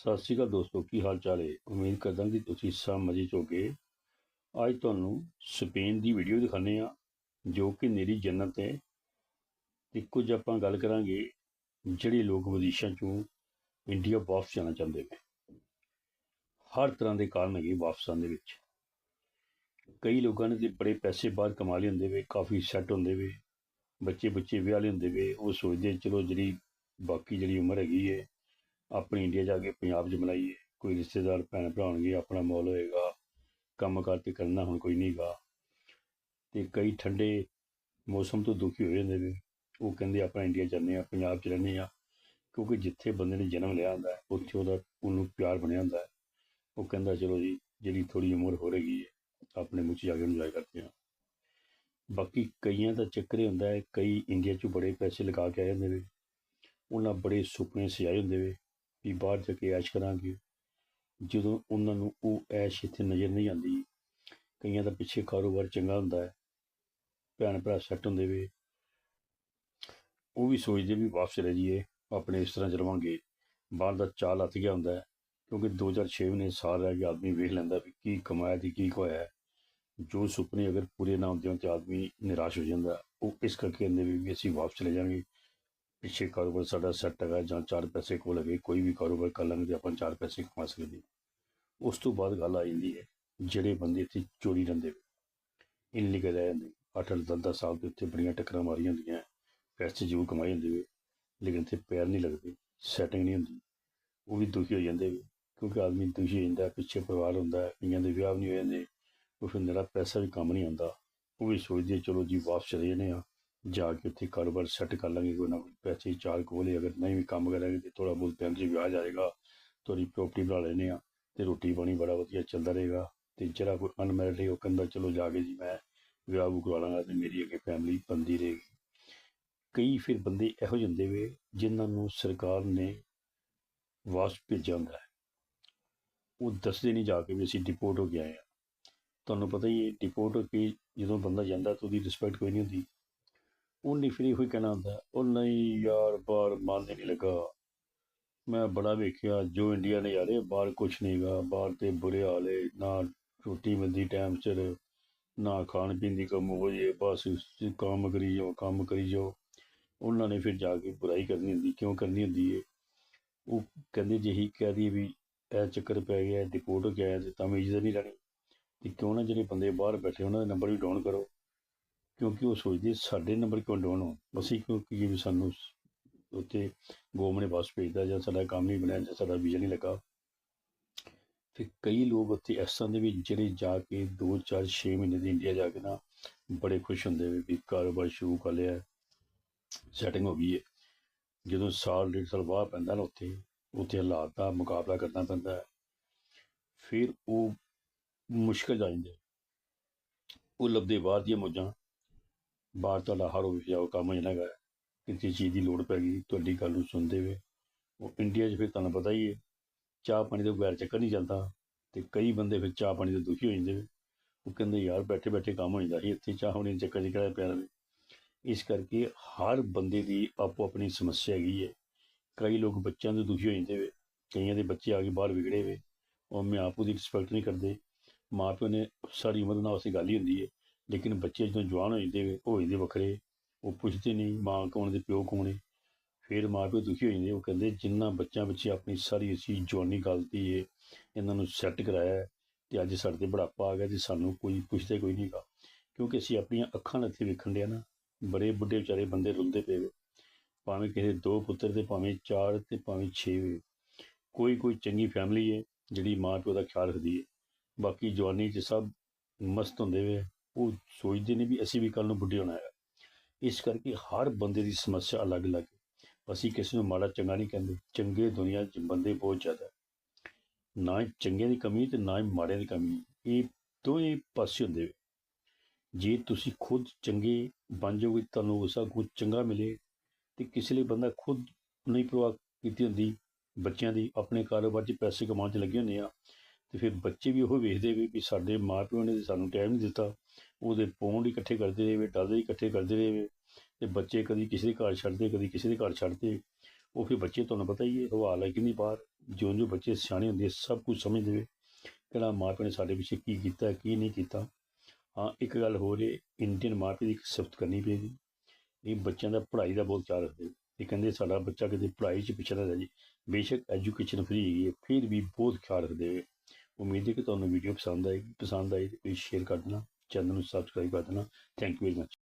ਸਤਿ ਸ਼੍ਰੀ ਅਕਾਲ ਦੋਸਤੋ, ਕੀ ਹਾਲ ਚਾਲ ਹੈ? ਉਮੀਦ ਕਰਦਾ ਕਿ ਤੁਸੀਂ ਸਭ ਮਜ਼ੇ 'ਚ ਹੋਗੇ। ਅੱਜ ਤੁਹਾਨੂੰ ਸਪੇਨ ਦੀ ਵੀਡੀਓ ਦਿਖਾਣੇ ਆ ਜੋ ਕਿ ਮੇਰੀ ਜੰਨਤ ਹੈ। ਤੇ ਕੁਝ ਆਪਾਂ ਗੱਲ ਕਰਾਂਗੇ ਜਿਹੜੇ ਲੋਕ ਵਿਦੇਸ਼ਾਂ 'ਚੋਂ ਇੰਡੀਆ ਵਾਪਸ ਜਾਣਾ ਚਾਹੁੰਦੇ ਨੇ। ਹਰ ਤਰ੍ਹਾਂ ਦੇ ਕਾਰਨ ਹੈਗੇ ਵਾਪਸ ਆਉਣ ਦੇ ਵਿੱਚ। ਕਈ ਲੋਕਾਂ ਨੇ ਤੇ ਬੜੇ ਪੈਸੇ ਬਾਅਦ ਕਮਾ ਲਏ ਹੁੰਦੇ ਵੇ, ਕਾਫੀ ਸੈੱਟ ਹੁੰਦੇ ਵੇ। ਬੱਚੇ ਬੱਚੇ ਵਿਆਹ ਲਏ ਹੁੰਦੇ ਵੇ। ਉਹ ਸੋਚਦੇ ਚਲੋ ਜਿਹੜੀ ਬਾਕੀ ਜਿਹੜੀ ਉਮਰ ਹੈਗੀ ਹੈ ਆਪਣੇ ਇੰਡੀਆ ਜਾ ਕੇ ਪੰਜਾਬ 'ਚ ਮਨਾਈਏ ਕੋਈ ਰਿਸ਼ਤੇਦਾਰ ਭੈਣ ਭਰਾ ਹੋਣਗੇ ਆਪਣਾ ਮੌਲ ਹੋਏਗਾ ਕੰਮ ਕਾਰ ਤੇ ਕਰਨਾ ਹੁਣ ਕੋਈ ਨਹੀਂਗਾ ਤੇ ਕਈ ਠੰਡੇ ਮੌਸਮ ਤੋਂ ਦੁਖੀ ਹੋ ਜਾਂਦੇ ਨੇ। ਉਹ ਕਹਿੰਦੇ ਆਪਾਂ ਇੰਡੀਆ ਜਾਂਦੇ ਆ ਪੰਜਾਬ 'ਚ ਰਹਿੰਦੇ ਆ ਕਿਉਂਕਿ ਜਿੱਥੇ ਬੰਦੇ ਨੇ ਜਨਮ ਲਿਆ ਹੁੰਦਾ ਹੈ, ਉੱਥੇ ਉਹਦਾ ਉਹਨੂੰ ਪਿਆਰ ਬਣਿਆ ਹੁੰਦਾ ਹੈ। ਉਹ ਕਹਿੰਦਾ ਚਲੋ ਜੀ ਜਿਹੜੀ ਥੋੜੀ ਉਮਰ ਹੋ ਰਹੀ ਹੈ ਆਪਣੇ ਮੁੱਚ ਜਾ ਕੇ ਇੰਜੋਏ ਕਰਦੇ ਆ ਬਾਕੀ ਕਈਆਂ ਦਾ ਚੱਕਰ ਇਹ ਹੁੰਦਾ ਹੈ ਕਈ ਇੰਡੀਆ 'ਚ ਬੜੇ ਪੈਸੇ ਲਗਾ ਕੇ ਆਏ ਹੁੰਦੇ ਨੇ। ਉਹਨਾਂ ਬੜੇ ਸੁਪਨੇ ਸਜਾਏ ਹੁੰਦੇ ਵੇ ਵੀ ਬਾਹਰ ਜਾ ਕੇ ਐਸ਼ ਕਰਾਂਗੇ। ਜਦੋਂ ਉਹਨਾਂ ਨੂੰ ਉਹ ਐਸ਼ ਇੱਥੇ ਨਜ਼ਰ ਨਹੀਂ ਆਉਂਦੀ, ਕਈਆਂ ਦਾ ਪਿੱਛੇ ਕਾਰੋਬਾਰ ਚੰਗਾ ਹੁੰਦਾ ਹੈ ਭੈਣ ਭਰਾ ਸੈੱਟ ਹੁੰਦੇ ਵੇ। ਉਹ ਵੀ ਸੋਚਦੇ ਵੀ ਵਾਪਸ ਰਹਿ ਜਾਈਏ, ਆਪਣੇ ਇਸ ਤਰ੍ਹਾਂ ਚਲਵਾਂਗੇ। ਬਾਹਰ ਦਾ ਚਾਲ ਲੱਥ ਗਿਆ ਹੁੰਦਾ ਹੈ, ਕਿਉਂਕਿ 2006 ਮਹੀਨੇ ਸਾਲ ਰਹਿ ਕੇ ਆਦਮੀ ਵੇਖ ਲੈਂਦਾ ਵੀ ਕੀ ਕਮਾਇਆ ਤੇ ਕੀ ਖੋਇਆ ਜੋ ਸੁਪਨੇ ਅਗਰ ਪੂਰੇ ਨਾ ਹੁੰਦੇ ਹੋਣ ਤੇ ਆਦਮੀ ਨਿਰਾਸ਼ ਹੋ ਜਾਂਦਾ, ਉਹ ਇਸ ਕਰਕੇ ਕਹਿੰਦੇ ਵੀ ਅਸੀਂ ਵਾਪਸ ਚਲੇ ਜਾਵਾਂਗੇ। ਪਿੱਛੇ ਕਾਰੋਬਾਰ ਸਾਡਾ ਸੈੱਟ ਹੈਗਾ ਜਾਂ ਚਾਰ ਪੈਸੇ ਕੋਲ ਹੈਗੇ, ਕੋਈ ਵੀ ਕਾਰੋਬਾਰ ਕਰ ਲਾਂਗੇ ਤੇ ਆਪਾਂ ਚਾਰ ਪੈਸੇ ਕਮਾ ਸਕਦੇ ਉਸ ਤੋਂ ਬਾਅਦ ਗੱਲ ਆ ਜਾਂਦੀ ਹੈ, ਜਿਹੜੇ ਬੰਦੇ ਇੱਥੇ ਚੋਰੀ ਰਹਿੰਦੇ ਇਨ ਲਿਖੇ ਰਹਿ ਜਾਂਦੇ, ਅੱਠ ਅੱਠ, ਦਸ ਦਸ ਸਾਲ ਦੇ ਉੱਤੇ ਬੜੀਆਂ ਟੱਕਰਾਂ ਮਾਰੀਆਂ ਹੁੰਦੀਆਂ, ਪੈਸੇ ਜ਼ਰੂਰ ਕਮਾਏ ਹੁੰਦੇ ਵੇ ਲੇਕਿਨ ਇੱਥੇ ਪੈਰ ਨਹੀਂ ਲੱਗਦੇ ਸੈਟਿੰਗ ਨਹੀਂ ਹੁੰਦੀ, ਉਹ ਵੀ ਦੁਖੀ ਹੋ ਜਾਂਦੇ ਵੇ ਕਿਉਂਕਿ ਆਦਮੀ ਦੁਖੀ ਹੋ ਜਾਂਦਾ, ਪਿੱਛੇ ਪਰਿਵਾਰ ਹੁੰਦਾ, ਕਈਆਂ ਦੇ ਵਿਆਹ ਵੀ ਨਹੀਂ ਹੋ ਜਾਂਦੇ, ਉਹ ਫਿਰ ਮੇਰਾ ਪੈਸਾ ਵੀ ਕੰਮ ਨਹੀਂ ਆਉਂਦਾ, ਉਹ ਵੀ ਸੋਚਦੇ ਚਲੋ ਜੀ ਵਾਪਸ ਚਲੇ ਜਾਂਦੇ ਆ ਜਾ ਕੇ ਉੱਥੇ ਕਾਰੋਬਾਰ ਸੈੱਟ ਕਰ ਲਾਂਗੇ, ਕੋਈ ਨਾ ਕੋਈ ਪੈਸੇ ਚਾਰ ਕੋਲੇ ਅਗਰ ਨਹੀਂ ਵੀ ਕੰਮ ਕਰਾਂਗੇ ਤੇ ਥੋੜਾ ਬਹੁਤ ਪੈਸੇ ਵੀ ਆ ਜਾਏਗਾ ਥੋੜੀ ਪ੍ਰੋਪਰਟੀ ਬਣਾ ਲੈਨੇ ਆ ਤੇ ਰੋਟੀ ਪਾਣੀ ਬੜਾ ਵਧੀਆ ਚੱਲਦਾ ਰਹੇਗਾ ਤੇ ਜਿਹੜਾ ਕੋਈ ਅਨਮੈਰਿਡ ਹੈ ਉਹ ਕਹਿੰਦਾ ਚਲੋ ਜਾ ਕੇ ਜੀ ਮੈਂ ਵਿਆਹ ਵੂ ਕਰਵਾ ਲਾਂਗਾ ਤੇ ਮੇਰੀ ਅੱਗੇ ਫੈਮਿਲੀ ਬੰਦੀ ਰਹੇਗੀ। ਕਈ ਫਿਰ ਬੰਦੇ ਇਹੋ ਜਿਹੇ ਹੁੰਦੇ ਵੇ ਜਿਨ੍ਹਾਂ ਨੂੰ ਸਰਕਾਰ ਨੇ ਵਾਪਸ ਭੇਜਿਆ ਹੁੰਦਾ ਹੈ। ਉਹ ਦੱਸਦੇ ਨਹੀਂ ਜਾ ਕੇ ਵੀ ਅਸੀਂ ਡਿਪੋਰਟ ਹੋ ਕੇ ਆਏ ਆ ਤੁਹਾਨੂੰ ਪਤਾ ਹੀ ਹੈ ਡਿਪੋਰਟ ਹੋ ਕੇ ਜਦੋਂ ਬੰਦਾ ਜਾਂਦਾ ਤਾਂ ਉਹਦੀ ਰਿਸਪੈਕਟ ਕੋਈ ਨਹੀਂ ਹੁੰਦੀ। ਉਹਨੇ ਫਿਰ ਇਹੋ ਹੀ ਕਹਿਣਾ ਹੁੰਦਾ, ਉਹ ਨਹੀਂ ਯਾਰ ਬਾਹਰ ਮਨ ਹੀ ਨਹੀਂ ਲੱਗਾ। ਮੈਂ ਬੜਾ ਵੇਖਿਆ, ਜੋ ਇੰਡੀਆ ਨੇ ਯਾਰੇ ਬਾਹਰ ਕੁਛ ਨਹੀਂਗਾ ਬਾਹਰ ਤੇ ਬੁਰੇ ਹਾਲ ਹੈ ਨਾ ਰੋਟੀ ਮਿਲਦੀ ਟਾਈਮ ਸਿਰ, ਨਾ ਖਾਣ ਪੀਣ ਦੀ ਕੰਮ ਹੋ ਜੇ, ਬਸ ਕੰਮ ਕਰੀ ਜਾਓ, ਕੰਮ ਕਰੀ ਜਾਓ। ਉਹਨਾਂ ਨੇ ਫਿਰ ਜਾ ਕੇ ਬੁਰਾਈ ਕਰਨੀ ਹੁੰਦੀ, ਕਿਉਂ ਕਰਨੀ ਹੁੰਦੀ ਹੈ ਉਹ ਕਹਿੰਦੇ ਜਿਹੀ ਕਹਿ ਦਈਏ ਵੀ ਇਹ ਚੱਕਰ ਪੈ ਗਿਆ ਡਿਪੋਰਟ ਹੋ ਗਿਆ ਤੇ ਤਾਂ ਵੀ ਇੱਜ਼ਤ ਨਹੀਂ ਰਹਿਣੀ ਤੇ ਕਿਉਂ ਨਾ ਜਿਹੜੇ ਬੰਦੇ ਬਾਹਰ ਬੈਠੇ, ਉਹਨਾਂ ਦੇ ਨੰਬਰ ਵੀ ਡਾਊਨ ਕਰੋ। ਕਿਉਂਕਿ ਉਹ ਸੋਚਦੇ ਸਾਡੇ ਨੰਬਰ ਕਿਉਂ ਡਾਊਨ ਹੋ ਅਸੀਂ ਕਿਉਂਕਿ ਵੀ ਸਾਨੂੰ ਉੱਤੇ ਗੋਮ ਨੇ ਬਸ ਭੇਜਦਾ ਜਾਂ ਸਾਡਾ ਕੰਮ ਨਹੀਂ ਬਣਿਆ ਜਾਂ ਸਾਡਾ ਵੀਜ਼ਾ ਨਹੀਂ ਲੱਗਾ। ਫਿਰ ਕਈ ਲੋਕ ਉੱਥੇ ਇਸ ਤਰ੍ਹਾਂ ਦੇ ਵੀ ਜਿਹੜੇ ਜਾ ਕੇ 2 4 6 ਮਹੀਨੇ ਦੀ ਇੰਡੀਆ ਜਾ ਕੇ ਨਾ ਬੜੇ ਖੁਸ਼ ਹੁੰਦੇ ਵੀ ਵੀ ਕਾਰੋਬਾਰ ਸ਼ੁਰੂ ਕਰ ਲਿਆ ਸੈਟਿੰਗ ਹੋ ਗਈ ਹੈ ਜਦੋਂ ਸਾਲ ਡੇਢ ਸਾਲ ਬਾਅਦ ਪੈਂਦਾ ਨਾ ਉੱਥੇ ਉੱਥੇ ਹਾਲਾਤ ਦਾ ਮੁਕਾਬਲਾ ਕਰਨਾ ਪੈਂਦਾ ਹੈ। ਫਿਰ ਉਹ ਮੁਸ਼ਕਲ ਆ ਜਾਂਦੇ ਉਹ ਲੱਭਦੇ ਬਾਹਰ ਦੀਆਂ ਮੌਜਾਂ। ਬਾਹਰ ਤੁਹਾਡਾ ਹਰ ਹੋ ਜਾਓ, ਕੰਮ ਜਿਹੜਾ ਹੈਗਾ ਕਿਸੇ ਚੀਜ਼ ਦੀ ਲੋੜ ਪੈ ਗਈ, ਤੁਹਾਡੀ ਗੱਲ ਨੂੰ ਸੁਣਦੇ ਹੋਏ, ਉਹ ਇੰਡੀਆ 'ਚ ਫਿਰ ਤੁਹਾਨੂੰ ਪਤਾ ਹੀ ਹੈ, ਚਾਹ ਪਾਣੀ ਤੋਂ ਬਗੈਰ ਚੱਕਰ ਨਹੀਂ ਚੱਲਦਾ ਤੇ ਕਈ ਬੰਦੇ ਫਿਰ ਚਾਹ ਪਾਣੀ ਤੋਂ ਦੁਖੀ ਹੋ ਜਾਂਦੇ ਵੇ ਉਹ ਕਹਿੰਦੇ, ਯਾਰ ਬੈਠੇ ਬੈਠੇ ਕੰਮ ਹੋ ਜਾਂਦਾ ਸੀ, ਇੱਥੇ ਚਾਹ ਹੋਣੀ ਦੇ ਚੱਕਰ 'ਚ ਕਿਹੜਾ ਪਿਆ ਰਹੇ ਇਸ ਕਰਕੇ ਹਰ ਬੰਦੇ ਦੀ ਆਪੋ ਆਪਣੀ ਸਮੱਸਿਆ ਹੈਗੀ ਹੈ। ਕਈ ਲੋਕ ਬੱਚਿਆਂ ਤੋਂ ਦੁਖੀ ਹੋ ਜਾਂਦੇ ਵੇ ਕਈਆਂ ਦੇ ਬੱਚੇ ਆ ਕੇ ਬਾਹਰ ਵਿਗੜੇ ਵੇ ਉਹ ਮਾਂ ਆਪੋ ਦੀ ਰਿਸਪੈਕਟ ਨਹੀਂ ਕਰਦੇ। ਮਾਂ ਪਿਓ ਨੇ ਸਾਰੀ ਉਮਰ ਨਾਲ ਉਸੇ ਗੱਲ ਹੀ ਹੁੰਦੀ ਹੈ ਲੇਕਿਨ ਬੱਚੇ ਜਦੋਂ ਜਵਾਨ ਹੋ ਜਾਂਦੇ ਉਹ ਹੋ ਜਾਂਦੇ ਵੱਖਰੇ, ਉਹ ਪੁੱਛਦੇ ਨਹੀਂ, ਮਾਂ ਕੌਣ ਦੇ ਪਿਓ ਕੌਣ ਹੈ। ਫਿਰ ਮਾਂ ਪਿਓ ਦੁਖੀ ਹੋ ਜਾਂਦੇ, ਉਹ ਕਹਿੰਦੇ, ਜਿੰਨਾ ਬੱਚਿਆਂ ਵਿੱਚ ਆਪਣੀ ਸਾਰੀ ਅਸੀਂ ਜਵਾਨੀ ਗਲਤੀ ਹੈ ਇਹਨਾਂ ਨੂੰ ਸੈੱਟ ਕਰਾਇਆ ਹੈ ਤੇ ਅੱਜ ਸਾਡੇ ਤੇ ਬੁਢਾਪਾ ਆ ਗਿਆ ਤੇ ਸਾਨੂੰ ਕੋਈ ਪੁੱਛਦੇ ਕੋਈ ਨਹੀਂਗਾ ਕਿਉਂਕਿ ਅਸੀਂ ਆਪਣੀਆਂ ਅੱਖਾਂ ਨਾਲ ਇੱਥੇ ਵੇਖਣ ਡਿਆ ਨਾ, ਬੜੇ ਬੁੱਢੇ ਵਿਚਾਰੇ ਬੰਦੇ ਰੁਲਦੇ ਪਏ ਵੇ। ਭਾਵੇਂ ਕਿਸੇ ਦੋ ਪੁੱਤਰ ਤੇ, ਭਾਵੇਂ ਚਾਰ ਤੇ, ਭਾਵੇਂ ਛੇ ਵੇ। ਕੋਈ ਕੋਈ ਚੰਗੀ ਫੈਮਿਲੀ ਹੈ ਜਿਹੜੀ ਮਾਂ ਪਿਓ ਦਾ ਖਿਆਲ ਰੱਖਦੀ ਹੈ ਬਾਕੀ ਜਵਾਨੀ 'ਚ ਸਭ ਮਸਤ ਹੁੰਦੇ ਵੇ। ਉਹ ਸੋਚਦੇ ਨੇ ਵੀ ਅਸੀਂ ਵੀ ਕੱਲ ਨੂੰ ਬੁੱਢੇ ਹੋਣਾ ਹੈ ਇਸ ਕਰਕੇ ਹਰ ਬੰਦੇ ਦੀ ਸਮੱਸਿਆ ਅਲੱਗ-ਅਲੱਗ ਅਸੀਂ ਕਿਸੇ ਨੂੰ ਮਾੜਾ ਚੰਗਾ ਨਹੀਂ ਕਹਿੰਦੇ। ਚੰਗੇ ਦੁਨੀਆ 'ਚ ਬੰਦੇ ਬਹੁਤ ਜ਼ਿਆਦਾ ਨਾ ਹੀ ਚੰਗੇ ਦੀ ਕਮੀ ਤੇ ਨਾ ਹੀ ਮਾੜੇ ਦੀ ਕਮੀ। ਇਹ ਦੋਵੇਂ ਪਾਸੇ ਹੁੰਦੇ ਜੇ ਤੁਸੀਂ ਖੁਦ ਚੰਗੇ ਬਣ ਜਾਓਗੇ, ਤੁਹਾਨੂੰ ਉਸਾ ਕੁਝ ਚੰਗਾ ਮਿਲੇ ਤੇ ਕਿਸੇ ਲਈ ਬੰਦਾ ਖੁਦ ਨਹੀਂ ਪ੍ਰਵਾਹ ਕੀਤੀ ਹੁੰਦੀ। ਬੱਚਿਆਂ ਦੀ ਆਪਣੇ ਕਾਰੋਬਾਰ 'ਚ ਪੈਸੇ ਕਮਾਉਣ 'ਚ ਲੱਗੇ ਹੁੰਦੇ ਆ। ਤੇ ਫਿਰ ਬੱਚੇ ਵੀ ਉਹ ਵੇਖਦੇ ਵੀ ਵੀ ਸਾਡੇ ਮਾਪਿਓ ਨੇ ਸਾਨੂੰ ਟਾਈਮ ਨਹੀਂ ਦਿੱਤਾ। ਉਹਦੇ ਪੌਂਡ ਇਕੱਠੇ ਕਰਦੇ ਰਹੇ ਡਾਲਰ ਇਕੱਠੇ ਕਰਦੇ ਰਹੇ। ਤੇ ਬੱਚੇ ਕਦੀ ਕਿਸੇ ਦੇ ਘਰ ਛੱਡਦੇ, ਕਦੀ ਕਿਸੇ ਦੇ ਘਰ ਛੱਡਦੇ। ਉਹ ਫਿਰ ਬੱਚੇ ਤੁਹਾਨੂੰ ਪਤਾ ਹੀ ਹੈ ਹਵਾ ਹੈ ਕਿੰਨੀ ਬਾਹਰ। ਜਿਉਂ ਜਿਉਂ ਬੱਚੇ ਸਿਆਣੇ ਹੁੰਦੇ ਸਭ ਕੁਝ ਸਮਝਦੇ ਵੇ ਕਿਹੜਾ ਮਾਂ ਪਿਓ ਨੇ ਸਾਡੇ ਪਿੱਛੇ ਕੀ ਕੀਤਾ, ਕੀ ਨਹੀਂ ਕੀਤਾ? ਹਾਂ, ਇੱਕ ਗੱਲ ਹੋਰ ਹੈ ਇੰਡੀਅਨ ਮਾਂ ਪਿਓ ਦੀ ਇੱਕ ਸਿਫਤ ਕਰਨੀ ਪਏਗੀ। ਇਹ ਬੱਚਿਆਂ ਦਾ ਪੜ੍ਹਾਈ ਦਾ ਬਹੁਤ ਚਾਅ ਰੱਖਦੇ। ਇਹ ਕਹਿੰਦੇ ਸਾਡਾ ਬੱਚਾ ਕਿਤੇ ਪੜ੍ਹਾਈ 'ਚ ਪਿੱਛੇ ਪਿਛੜਾ ਰਹਿ ਜੇ ਬੇਸ਼ੱਕ ਐਜੂਕੇਸ਼ਨ ਫ੍ਰੀ ਹੈਗੀ ਹੈ, ਫਿਰ ਵੀ ਬਹੁਤ ਖਿਆਲ ਰੱਖਦੇ ਵੇ ਉਮੀਦ ਹੈ ਕਿ ਤੁਹਾਨੂੰ ਵੀਡੀਓ ਪਸੰਦ ਆਏਗੀ ਪਸੰਦ ਆਈ ਤਾਂ ਪਲੀਜ਼ ਸ਼ੇਅਰ ਕਰ ਦੇਣਾ ਚੈਨਲ ਨੂੰ ਸਬਸਕ੍ਰਾਈਬ ਕਰ ਦੇਣਾ ਥੈਂਕ ਯੂ ਵੈਰੀ ਮਚ